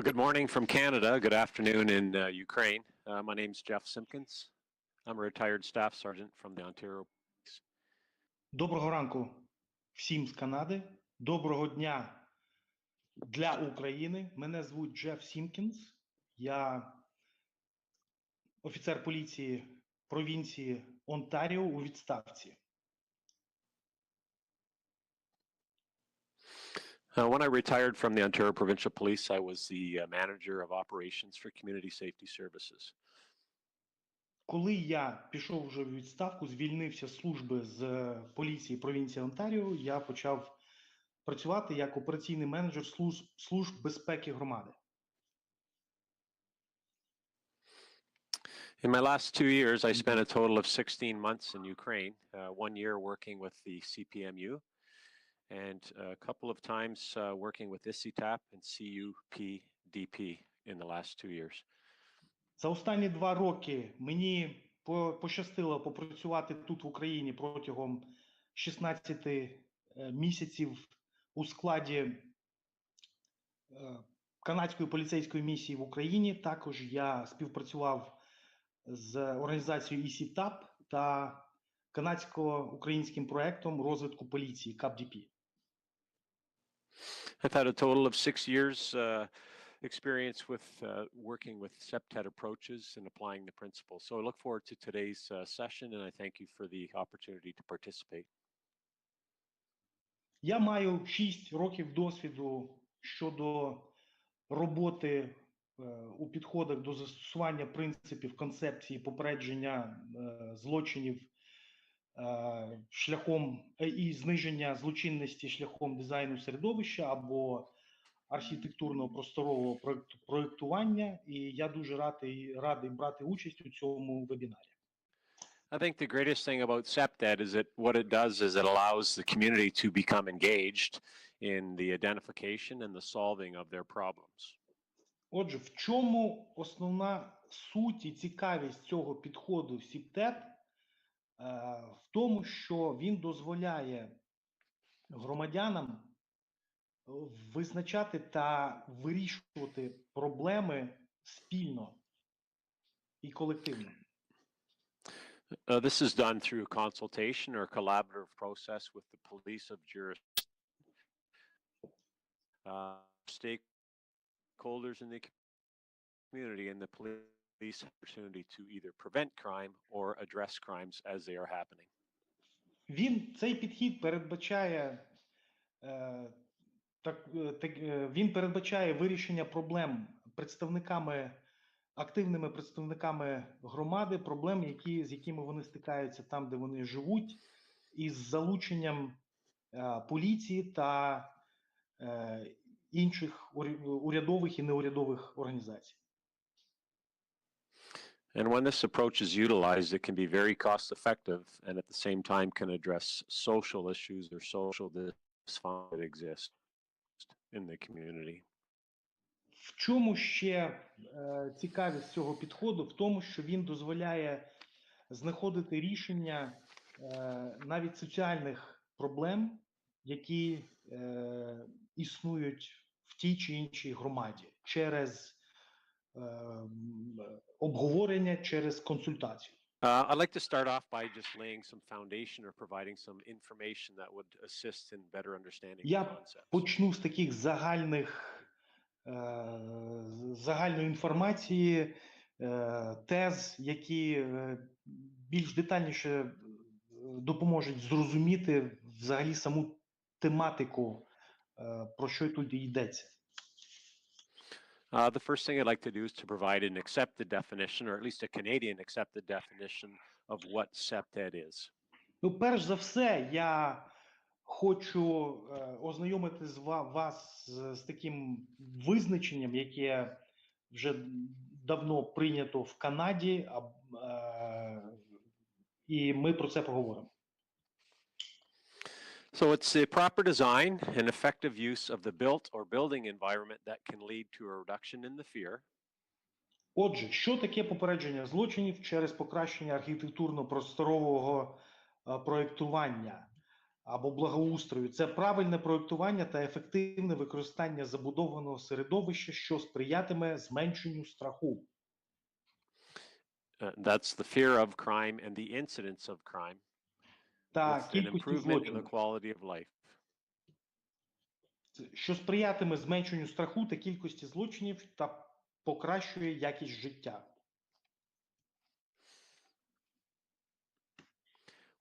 Well, good morning from Canada. Good afternoon in uh, Ukraine. Uh, my name's Jeff Simpkins. I'm a retired staff sergeant from the Ontario. Доброго ранку всім з Канади. Доброго дня для України. Мене звуть Джеф Сімкінс. Я офіцер поліції провінції Онтаріо у відставці. Uh, when I retired from the Ontario Provincial Police, I was the uh, manager of operations for community safety services. Коли я пішов вже в відставку, звільнився з служби з е, поліції провінції Онтаріо, я почав працювати як операційний менеджер служб, служб безпеки громади. In my last two years, I spent a total of 16 months in Ukraine, uh, one year working with the CPMU, and a couple of times uh, working with ICITAP and CUPDP in the last two years. За останні два роки мені по- пощастило попрацювати тут в Україні протягом 16 е, місяців у складі е, канадської поліцейської місії в Україні. Також я співпрацював з організацією ECTAP та канадсько-українським проектом розвитку поліції КАПДП. I've had a total of six years uh, experience with uh, working with SEPTED approaches and applying the principles. So I look forward to today's uh, session and I thank you for the opportunity to participate. Я маю 6 років досвіду щодо роботи е, у підходах до застосування принципів концепції попередження е, злочинів е, шляхом е, і зниження злочинності шляхом дизайну середовища або архітектурного просторового проектування. І я дуже радий, радий брати участь у цьому вебінарі. I think the greatest thing about SEPTED is that what it does is it allows the community to become engaged in the identification and the solving of their problems. Отже, в чому основна суть і цікавість цього підходу? Е, В тому, що він дозволяє громадянам визначати та вирішувати проблеми спільно і колективно. Uh, this is done through consultation or collaborative process with the police of jurisdiction, uh, stakeholders in the community, and the police opportunity to either prevent crime or address crimes as they are happening. Він цей підхід передбачає е, так, е, так, е, він передбачає вирішення проблем представниками активними представниками громади, проблем, які з якими вони стикаються там, де вони живуть, із залученням поліції та е, інших уря- урядових і неурядових організацій. And when this approach is utilized, it can be very cost effective and at the same time can address social issues or social dysfunction that exist in the community. В чому ще е, цікавість цього підходу? В тому, що він дозволяє знаходити рішення е, навіть соціальних проблем, які е, існують в тій чи іншій громаді, через е, обговорення, через консультацію. Uh, I'd like to start off by just laying some foundation or providing some information that would assist in better understanding the Я concepts. почну з таких загальних е, загальної інформації, е, тез, які е, більш детальніше допоможуть зрозуміти взагалі саму тематику, е, про що тут йдеться. Uh, the first thing I'd like to do is to provide an accepted definition, or at least a Canadian accepted definition of what SEPTED is. Ну, перш за все, я хочу е, ознайомити з ва- вас з, з таким визначенням, яке вже давно прийнято в Канаді, а, е, і ми про це поговоримо. So it's the proper design and effective use of the built or building environment that can lead to a reduction in the fear, Отже, що таке попередження злочинів через покращення архітектурно-просторового е, проєктування? або благоустрою це правильне проєктування та ефективне використання забудованого середовища, що сприятиме зменшенню страху. Uh, that's the fear of crime and the incidence of crime та with an кількості improvement in the quality of life. що сприятиме зменшенню страху та кількості злочинів та покращує якість життя.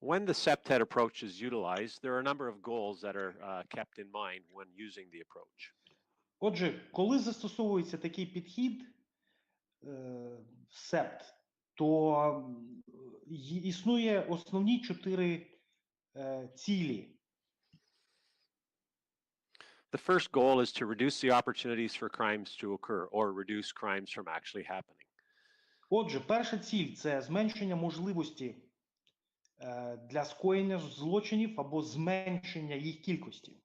When the SEPTED approach is utilized, there are a number of goals that are uh, kept in mind when using the approach. Отже, коли застосовується такий підхід е, септ, то м, існує основні чотири е, цілі. The first goal is to reduce the opportunities for crimes to occur or reduce crimes from actually happening. Отже, перша ціль це зменшення можливості е, для скоєння злочинів або зменшення їх кількості.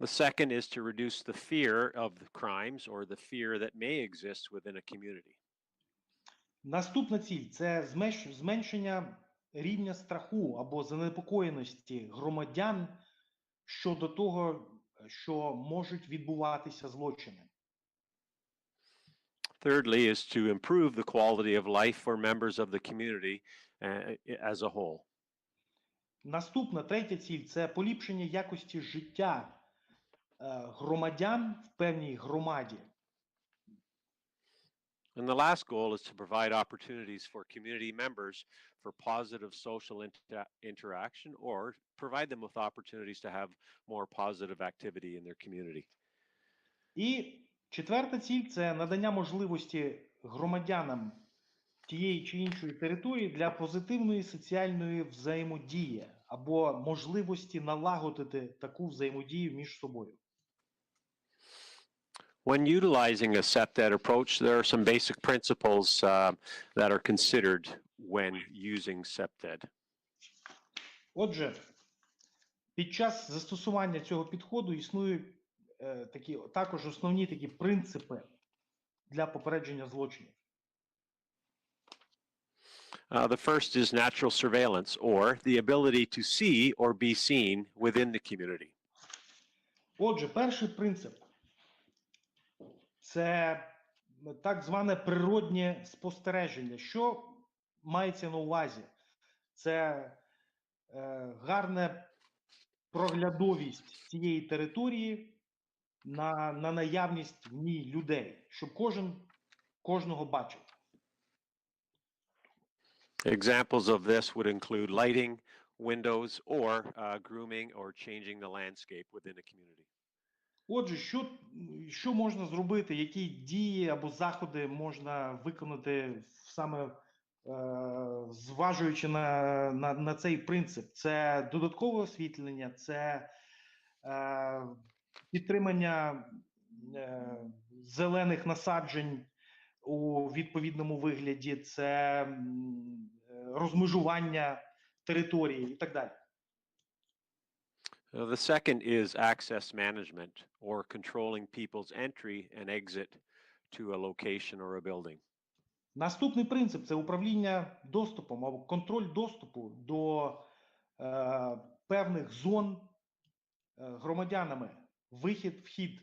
The second is to reduce the fear of the crimes or the fear that may exist within a community. Наступна ціль це зменшення рівня страху або занепокоєності громадян щодо того, що можуть відбуватися злочини. Thirdly is to improve the quality of life for members of the community uh, as a whole. Наступна третя ціль це поліпшення якості життя е, громадян в певній громаді. And the last goal is to provide opportunities for community members for positive social inter- interaction or provide them with opportunities to have more positive activity in their community. І четверта ціль це надання можливості громадянам тієї чи іншої території для позитивної соціальної взаємодії або можливості налагодити таку взаємодію між собою. When utilizing a SEPTED approach, there are some basic principles uh, that are considered when using SEPTED. Отже, під час застосування цього підходу існують е, такі також основні такі принципи для попередження злочинів. Uh, the first is natural surveillance or the ability to see or be seen within the community. Отже, перший принцип це так зване природнє спостереження. Що мається на увазі? Це е, гарна проглядовість цієї території на, на наявність в ній людей, щоб кожен кожного бачив. Examples of this would include lighting, windows, or uh, grooming or changing the landscape within a community. Отже, що, що можна зробити, які дії або заходи можна виконати саме зважуючи на, на, на цей принцип? Це додаткове освітлення, це е, підтримання е, зелених насаджень у відповідному вигляді, це е, розмежування території і так далі. The second is access management or controlling people's entry and exit to a location or a building. Наступний принцип це управління доступом або контроль доступу до е, певних зон е, громадянами. Вихід, вхід.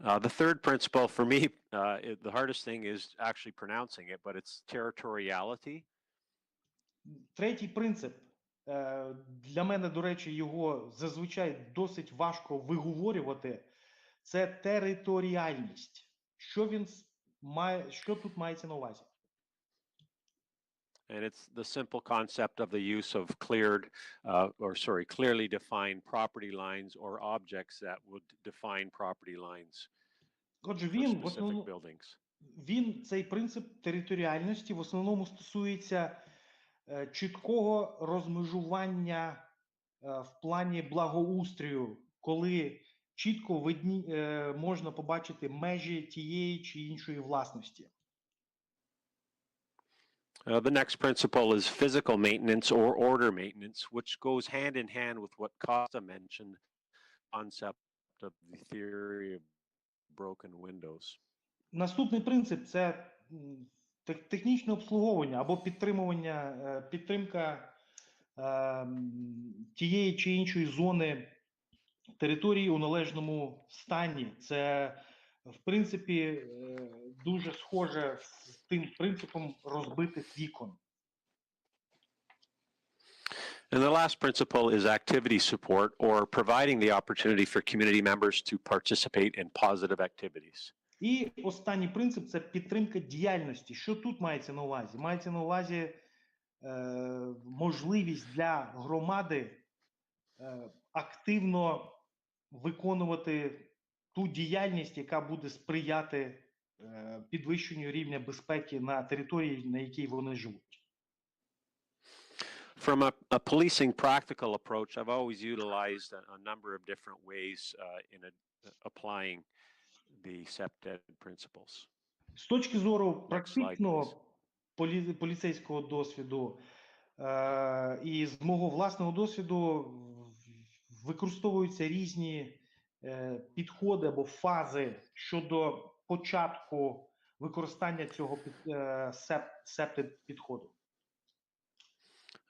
Uh, the third principle for me, uh, it- the hardest thing is actually pronouncing it, but it's territoriality. Третій принцип. Е, для мене, до речі, його зазвичай досить важко виговорювати. Це територіальність. Що він має, що тут мається на увазі? And it's the simple concept of the use of cleared, uh, or sorry, clearly defined property lines or objects that would define property lines Отже, for він в specific основному buildings. він цей принцип територіальності в основному стосується е, чіткого розмежування е, в плані благоустрою, коли чітко видні, е, можна побачити межі тієї чи іншої власності. Uh, the next principle is physical maintenance or order maintenance, which goes hand in hand with what Costa mentioned, concept of the theory of broken windows. Наступний принцип це технічне обслуговування або підтримування, е, підтримка ем, тієї чи іншої зони території у належному стані. Це, в принципі, е, дуже схоже з тим принципом розбитих вікон. And the last principle is activity support or providing the opportunity for community members to participate in positive activities. І останній принцип це підтримка діяльності. Що тут мається на увазі? Мається на увазі е, можливість для громади е, активно виконувати ту діяльність, яка буде сприяти е, підвищенню рівня безпеки на території, на якій вони живуть. From a, a policing practical approach, I've always utilized a, a number of different ways uh, in a, applying the SEPTED principles. З точки зору практичного полі- поліцейського досвіду е, і з мого власного досвіду використовуються різні е, підходи або фази щодо початку використання цього під, е, сеп, септед підходу.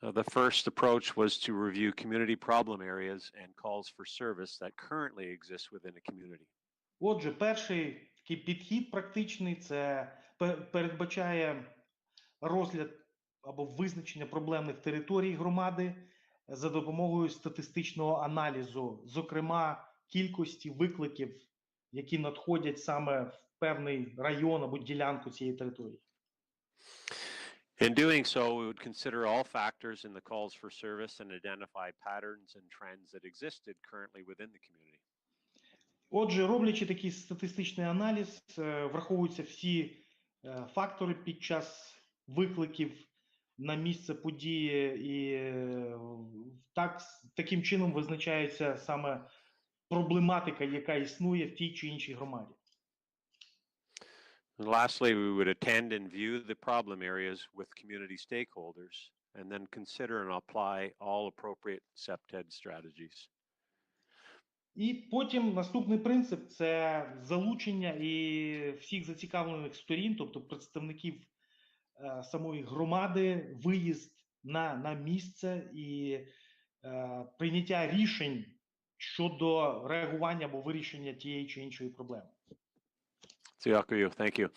Uh, the first approach was to review community problem areas and calls for service that currently exist within a community. Отже, перший такий підхід практичний це пе- передбачає розгляд або визначення проблемних територій громади за допомогою статистичного аналізу, зокрема кількості викликів, які надходять саме в певний район або ділянку цієї території. In doing so, we would consider all factors in the calls for service and identify patterns and trends that existed currently within the community. Отже, роблячи такий статистичний аналіз, е, враховуються всі е, фактори під час викликів на місце події, і е, так, таким чином визначається саме проблематика, яка існує в тій чи іншій громаді. And lastly, we would attend and view the problem areas with community stakeholders and then consider and apply all appropriate SEPTED strategies. І потім наступний принцип це залучення і всіх зацікавлених сторін, тобто представників самої громади, виїзд на, на місце і е, прийняття рішень щодо реагування або вирішення тієї чи іншої проблеми. Дякую. Thank you.